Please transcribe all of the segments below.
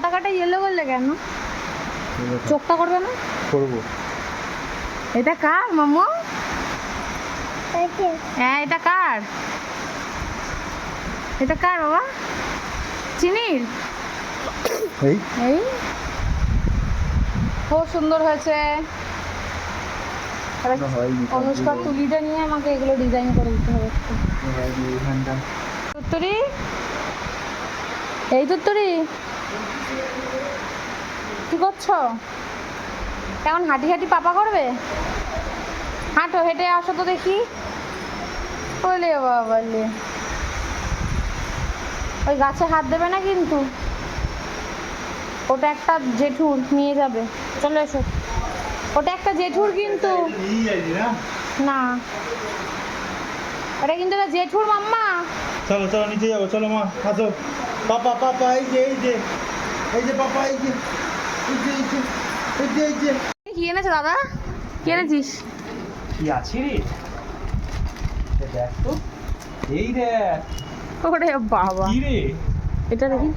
পতাকাটা ইয়েলো করলে কেন? চোখটা করবে না? করব। এটা কার মামু? হ্যাঁ এটা কার? এটা কার বাবা? চিনির? এই। এই। খুব সুন্দর হয়েছে। তুলিটা নিয়ে আমাকে এগুলো ডিজাইন করে দিতে হবে। তুত্তরি এই তুত্তরি কি করছ? কেমন হাঁটি হাঁটি পাপা করবে? হাঁটো, হেঁটে আসো তো দেখি। বলে বাবালে ওই গাছে হাত দেবে না কিন্তু? ওটা একটা জেঠুর, নিয়ে যাবে। চলে এসো। ওটা একটা জেঠুর কিন্তু। না। ওটা কিন্তু জেঠুর মাম্মা। চলো চলো, নিচে যাব। চলো মা, আসো। পাপা পাপা এই যে এই যে এই যে পাপা এই যে এই যে এই যে এই যে এই যে। কি এনেছো দাদা? কি এনেছিস? কি আছে রে? দেখ তো এই দেখ। ওরে বাবা। কি রে? এটা দেখি।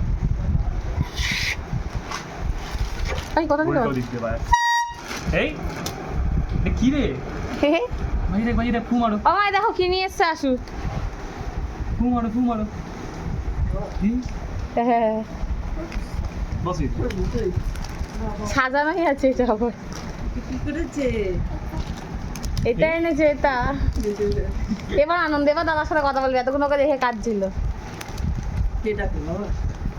এই কথা দিতে পারে। এই কি রে। বাজি দেখ দেখ ফু মারো। মাই দেখো কি নিয়ে এসছে আসু। ফু মারো ফু মারো। সাজানোই আছে এটা আবার। এটা এনেছে এটা। এবার আনন্দ এবার দাদার সাথে কথা বলবে এতক্ষণ ওকে দেখে কাজ ছিল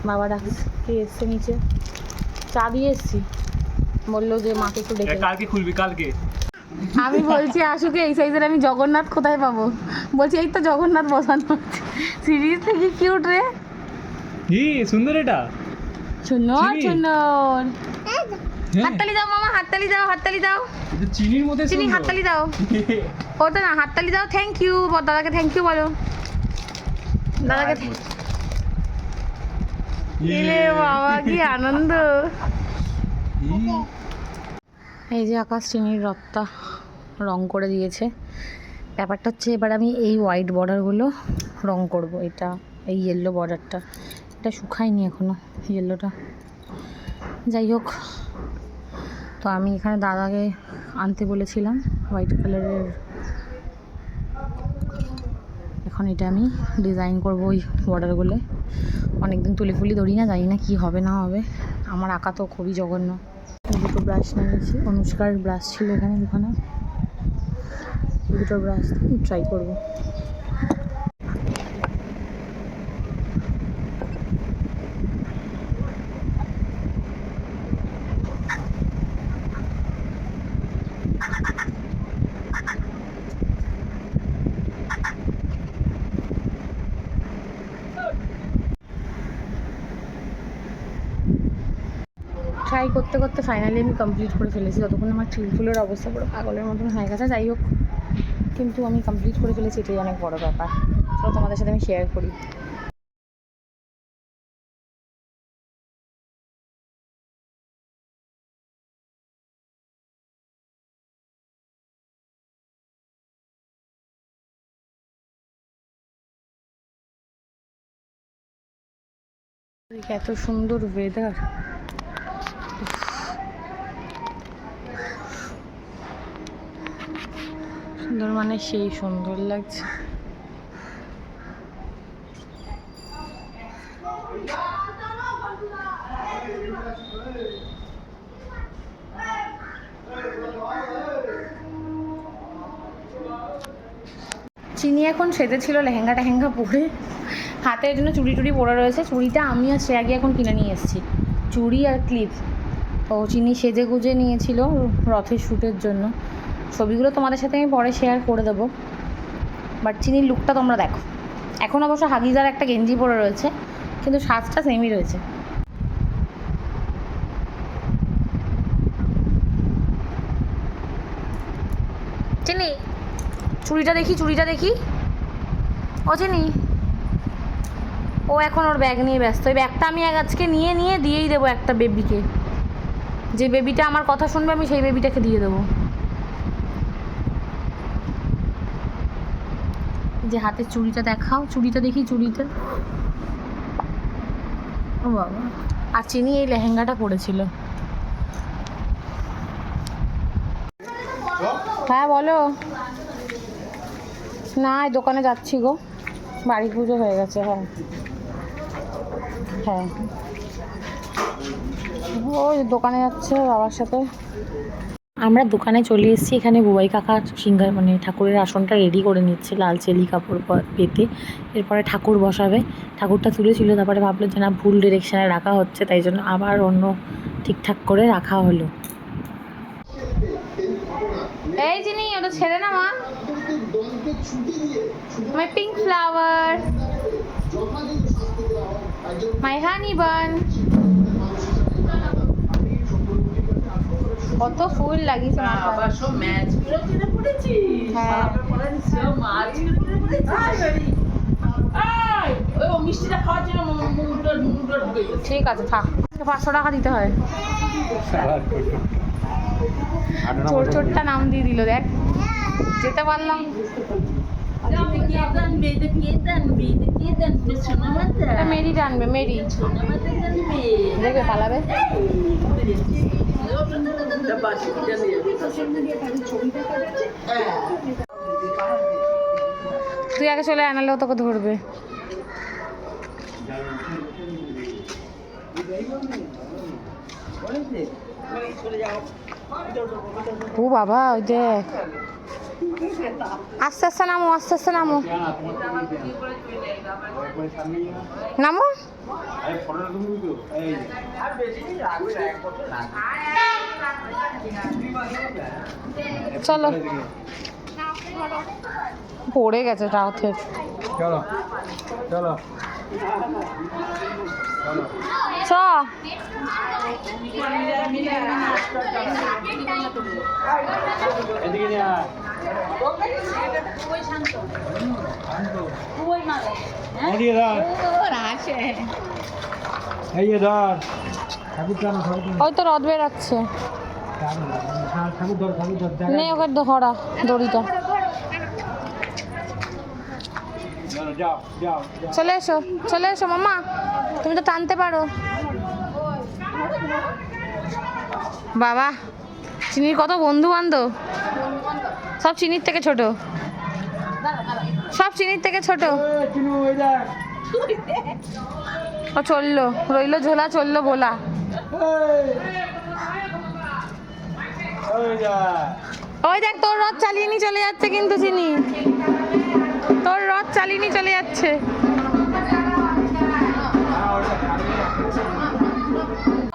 বাবা? ডাক কে এসছে নিচে? চা দিয়ে এসছি। বলল যে মাকে একটু ডেকে কালকে খুলবি কালকে। আমি বলছি আশুকে এই সাইজের আমি জগন্নাথ কোথায় পাবো? বলছি এই তো জগন্নাথ বসানো। সিরিজ থেকে কিউট রে। ই সুন্দর এটা? সুন্দর সুন্দর হ্যাঁ। হাততালি দাও মামা হাততালি দাও হাততালি দাও। চিনির মধ্যে চিনি হাততালি দাও। ওটা না হাততালি দাও থ্যাংক ইউ দাদাকে থ্যাংক ইউ বলো। দাদাকে thank- ইয়ে। ইলে বাবা কি আনন্দ। এই যে আকাশ চিনির রথটা রং করে দিয়েছে। ব্যাপারটা হচ্ছে এবার আমি এই হোয়াইট বর্ডারগুলো রং করব এটা এই ইয়েলো বর্ডারটা এটা শুকায়নি এখনও ইয়েলোটা যাই হোক, তো আমি এখানে দাদাকে আনতে বলেছিলাম হোয়াইট কালারের এখন এটা আমি ডিজাইন করব ওই বর্ডারগুলো অনেকদিন তুলি ফুলি ধরি না, জানি না কি হবে না হবে। আমার আঁকা তো খুবই জঘন্য। দুটো ব্রাশ নিয়েছি, অনুষ্কার ব্রাশ ছিল এখানে দোকানে দুটো ব্রাশ ট্রাই করব। ট্রাই করতে করতে ফাইনালি আমি কমপ্লিট করে ফেলেছি। ততক্ষণ আমার চুলফুলের অবস্থা পুরো পাগলের মতন হয়ে গেছে। যাই হোক, কিন্তু আমি কমপ্লিট করে ফেলেছি, এটাই অনেক বড় ব্যাপার। তো তোমাদের সাথে আমি শেয়ার করি। এত সুন্দর ওয়েদার সুন্দর মানে সেই সুন্দর লাগছে। চিনি এখন সেজেছিল লেহেঙ্গা টেহেঙ্গা পরে। হাতে এর জন্য চুড়ি টুড়ি পরে রয়েছে। চুড়িটা আমি আর শ্রেয়াকে এখন কিনে নিয়ে এসেছি। চুড়ি আর ক্লিপ। ও, চিনি সেজে গুজে নিয়েছিল রথের শ্যুটের জন্য। ছবিগুলো তোমাদের সাথে আমি পরে শেয়ার করে দেবো। বাট চিনির লুকটা তোমরা দেখো। এখন অবশ্য হাগিজার একটা গেঞ্জি পরে রয়েছে, কিন্তু সাজটা সেমই রয়েছে। চিনি, চুড়িটা দেখি চুড়িটা দেখি। ও চিনি, ও এখন ওর ব্যাগ নিয়ে ব্যস্ত। ওই ব্যাগটা আমি এক আজকে নিয়ে নিয়ে দিয়েই দেবো একটা বেবিকে যে বেবিটা আমার কথা শুনবে, আমি সেই বেবিটাকে দিয়ে দেবো। যে হাতের চুড়িটা দেখাও, চুড়িটা দেখি চুড়িটা। ও বাবা। আর চিনি এই লেহেঙ্গাটা পরেছিল হ্যাঁ বলো। না, এই দোকানে যাচ্ছি গো। বাড়ি পুজো হয়ে গেছে হ্যাঁ। হ্যাঁ। ওই দোকানে যাচ্ছে বাবার সাথে। আমরা দোকানে চলে এসেছি, এখানে বুবাই কাকা সিঙ্গার মানে ঠাকুরের আসনটা রেডি করে নিচ্ছে, লাল চেলি কাপড় পেতে। এরপরে ঠাকুর বসাবে। ঠাকুরটা তুলেছিল, তারপরে ভাবলো যে না, ভুল ডিরেকশানে রাখা হচ্ছে, তাই জন্য আবার অন্য ঠিকঠাক করে রাখা হলো। এই জিনি ওটা ছেড়ে না মা। মাই পিঙ্ক ফ্লাওয়ার মাই হানি বান কত ফুল লাগিয়েছে আবার সব ম্যাচগুলো কিনে পড়েছি। হ্যাঁ। সব মাছগুলো কিনে পড়েছি। আয়, ওই ও মিষ্টিটা খাওয়ার জন্য মুখটা মুখটা ঢুকে গেছে। ঠিক আছে থাক। পাঁচশো টাকা দিতে হয়। চোর চোরটা নাম দিয়ে দিল দেখ। যেতে পারলাম। মেরি টানবে মেরি। দেখবে পালাবে। তুই আগে চলে আনালেও তোকে ধরবে। ও বাবা ওই দেখ। আস্তে আস্তে নামো আস্তে আস্তে নামো। নামো? চলো। পড়ে গেছে রাউথের। চলো চলো। ঠাকুর ওই তো রদ বেরাচ্ছে। হ্যাঁ, নে ওকে ধরা দড়িটা। চলো, এসো চলে এসো মামা। তুমি তো টানতে পারো। বাবা চিনির কত বন্ধু বান্ধব সব চিনির থেকে ছোট। সব চিনির থেকে ছোট। ও চলল রইল ঝোলা চলল বোলা ওই দেখ। ওই দেখ তোর রথ চালিয়ে নিয়ে চলে যাচ্ছে কিন্তু চিনি। তোর নিয়ে চলে যাচ্ছে।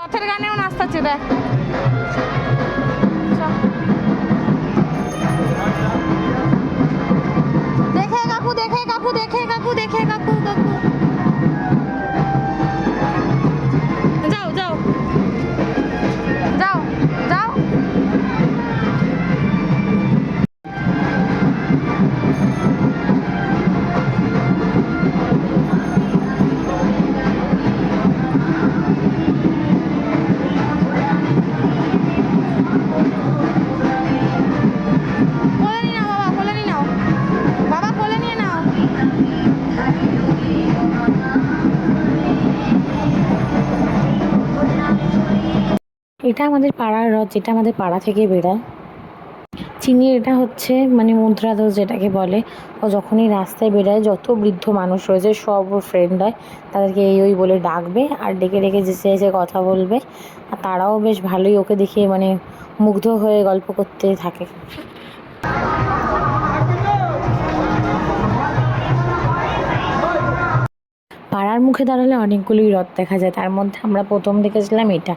রথের গানেও নাচতাচ্ছে দেখ। দেখে কাকু দেখে কাকু দেখে কাকু দেখে কাকু কাকু। এটা আমাদের পাড়ার রথ যেটা আমাদের পাড়া থেকে বেরায়। চিনির এটা হচ্ছে মানে মুদ্রা দোষ যেটাকে বলে। ও যখনই রাস্তায় বেরোয়, যত বৃদ্ধ মানুষ রয়েছে, সব ওর ফ্রেন্ড হয়। তাদেরকে এই ওই বলে ডাকবে আর ডেকে ডেকে যেসে এসে কথা বলবে। আর তারাও বেশ ভালোই ওকে দেখে মানে মুগ্ধ হয়ে গল্প করতে থাকে। পাড়ার মুখে দাঁড়ালে অনেকগুলোই রথ দেখা যায়। তার মধ্যে আমরা প্রথম দেখেছিলাম এটা।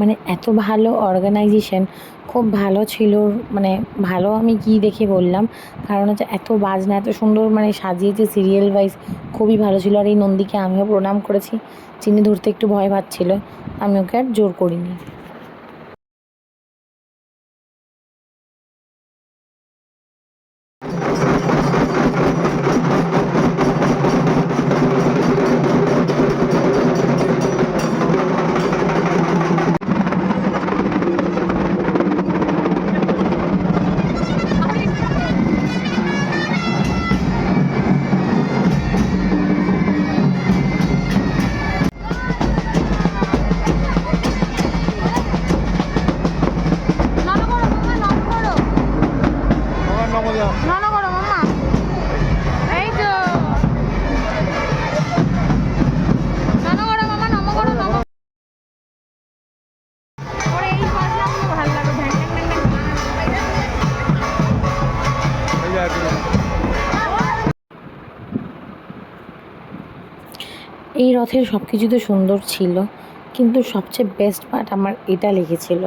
মানে এত ভালো অর্গানাইজেশন খুব ভালো ছিল মানে ভালো আমি কি দেখে বললাম। কারণ হচ্ছে এত বাজনা, এত সুন্দর মানে সাজিয়েছে সিরিয়াল ওয়াইজ খুবই ভালো ছিল। আর এই নন্দীকে আমিও প্রণাম করেছি। চিনি ধরতে একটু ভয় পাচ্ছিল, আমি ওকে আর জোর করিনি। রথের সব কিছু তো সুন্দর ছিল কিন্তু সবচেয়ে বেস্ট পার্ট আমার এটা লেগেছিল।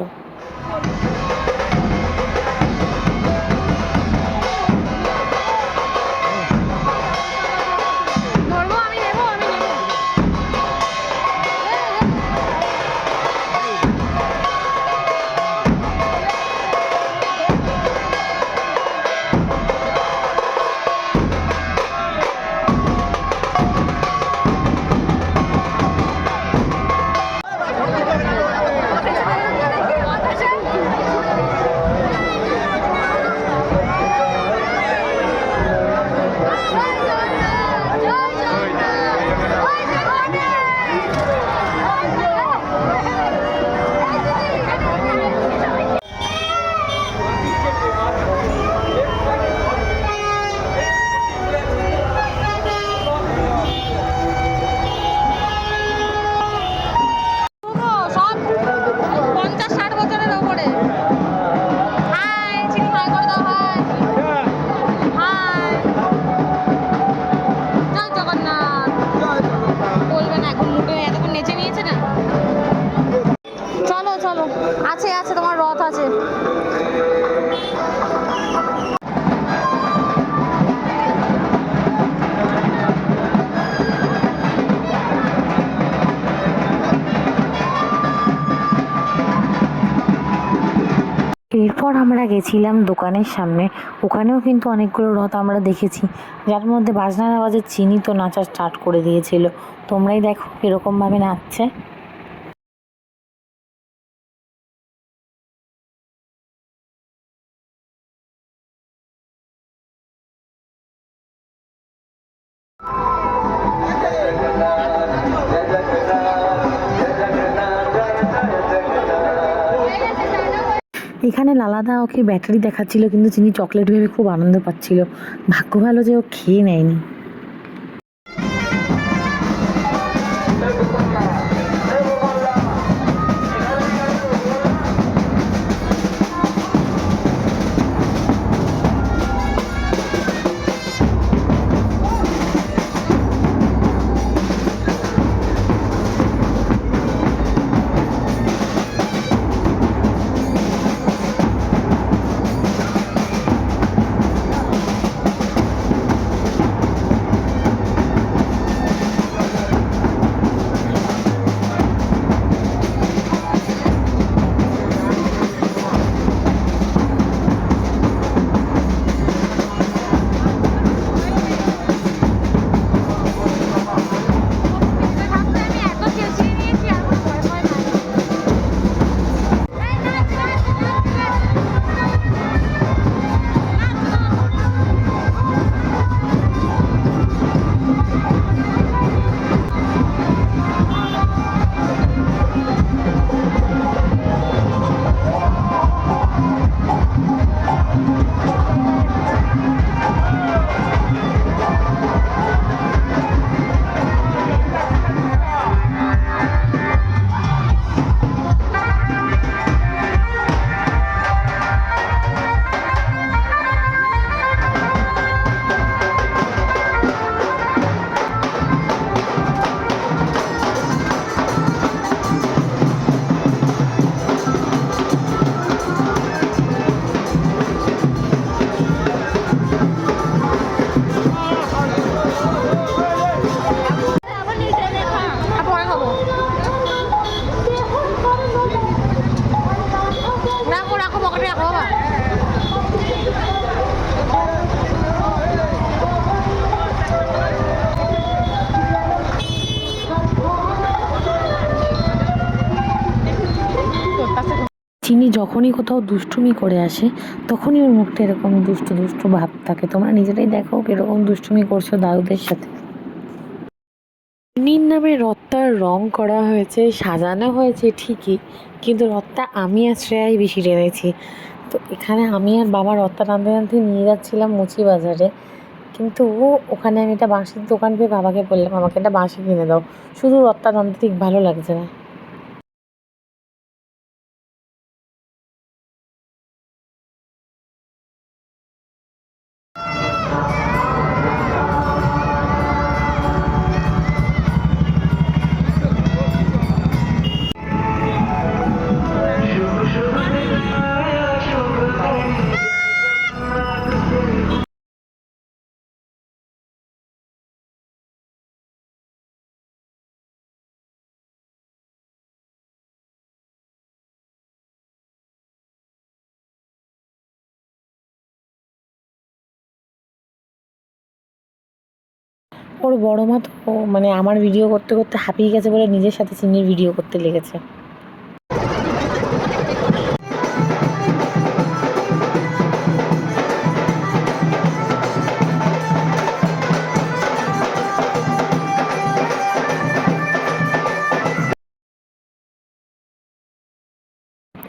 আমরা গেছিলাম দোকানের সামনে। ওখানেও কিন্তু অনেকগুলো রথ আমরা দেখেছি। যার মধ্যে বাজনার আওয়াজে চিনি তো নাচা স্টার্ট করে দিয়েছিল। তোমরাই দেখো কীরকমভাবে নাচছে। এখানে লালাদা ওকে ব্যাটারি দেখাচ্ছিল, কিন্তু চিনি চকলেট ভেবে খুব আনন্দ পাচ্ছিল। ভাগ্য ভালো যে ও খেয়ে নেয়নি। চিনি যখনই কোথাও দুষ্টুমি করে আসে, তখনই ওর মুখটা এরকম দুষ্টু দুষ্টু ভাব থাকে। তোমরা নিজেরাই দেখো কীরকম দুষ্টুমি করছ দাদুদের সাথে। চিনির নামে রথটার রং করা হয়েছে, সাজানো হয়েছে ঠিকই, কিন্তু রথটা আমি আর শ্রেয়াই বেশি টেনেছি। তো এখানে আমি আর বাবা রথটা টানতে টানতে নিয়ে যাচ্ছিলাম মুচি বাজারে, কিন্তু ও ওখানে আমি একটা বাঁশির দোকান পেয়ে বাবাকে বললাম, আমাকে একটা বাঁশি কিনে দাও। শুধু রত্তা টানতে ঠিক ভালো লাগছে না। ওর বড় মা তো মানে আমার ভিডিও করতে করতে হাঁপিয়ে গেছে বলে নিজের সাথে চিনির ভিডিও করতে লেগেছে।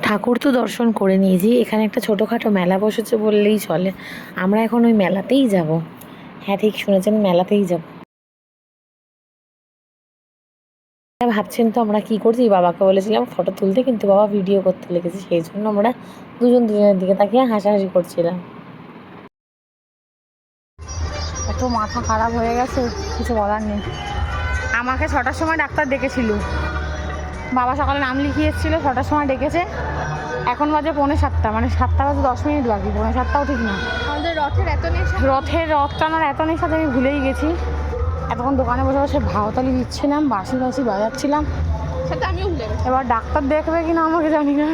ঠাকুর তো দর্শন করে নিয়েছি, এখানে একটা ছোটোখাটো মেলা বসেছে বললেই চলে। আমরা এখন ওই মেলাতেই যাব। হ্যাঁ ঠিক শুনেছেন, মেলাতেই যাব। ভাবছেন তো আমরা কি করছি? বাবাকে বলেছিলাম ফটো তুলতে কিন্তু বাবা ভিডিও করতে লেগেছে। সেই জন্য আমরা দুজন দুজনের দিকে তাকিয়ে হাসাহাসি করছিলাম। এত মাথা খারাপ হয়ে গেছে কিছু বলার নেই। আমাকে ছটার সময় ডাক্তার ডেকেছিল। বাবা সকালে নাম লিখিয়ে এসেছিল ছটার সময় ডেকেছে। এখন বাজে পৌনে সাতটা মানে সাতটা বাজে দশ মিনিট বাকি পৌনে সাতটাও ঠিক না। আমাদের রথের এত নেশা। রথের রথ টানার এত সাথে আমি ভুলেই গেছি। এতক্ষণ দোকানে বসে বসে ভাওতালি দিচ্ছিলাম বাঁশি বাসি বাজাচ্ছিলাম। সাথে আমিও এবার ডাক্তার দেখবে কি না আমাকে জানি না।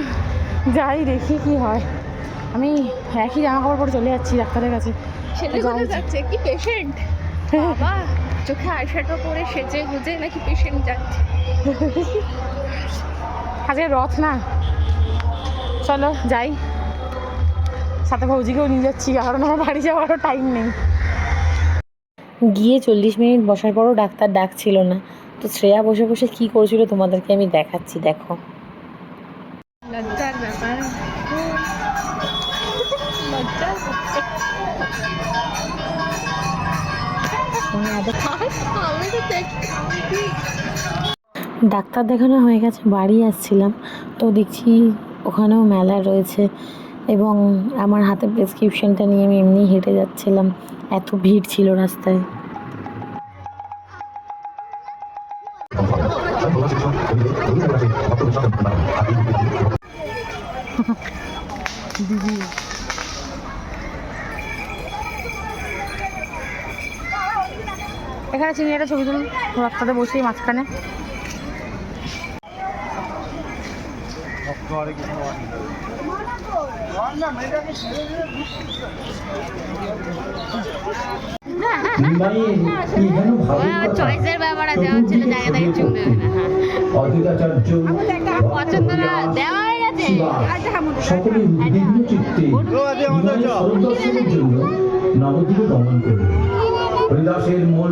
যাই দেখি কি হয়। আমি একই জামা কাপড় পরে চলে যাচ্ছি ডাক্তারের কাছে। যাচ্ছে? কি পেশেন্ট বাবা চোখে আইশ্যাডো পরে সেজে গুজে নাকি পেশেন্ট যাচ্ছে? আজকে রথ না। চলো যাই। সাথে ভৌজিকেও নিয়ে যাচ্ছি কারণ আমার বাড়ি যাওয়ারও টাইম নেই। গিয়ে চল্লিশ মিনিট বসার পরও ডাক্তার ডাকছিল না। তো শ্রেয়া বসে বসে কি করছিল তোমাদেরকে আমি দেখাচ্ছি দেখো। লজ্জার ব্যাপার। ডাক্তার দেখানো হয়ে গেছে বাড়ি আসছিলাম। তো দেখছি ওখানেও মেলা রয়েছে। এবং আমার হাতে প্রেসক্রিপশনটা নিয়ে আমি এমনি হেঁটে যাচ্ছিলাম। এত ভিড় ছিল রাস্তায়। এখানে চিনি একটা ছবি তুলুন। রাস্তাতে বসেই মাঝখানে। চয়েসের ব্যাপার নবদ্বীপে গমন মন?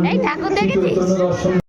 চৈতন্য দর্শন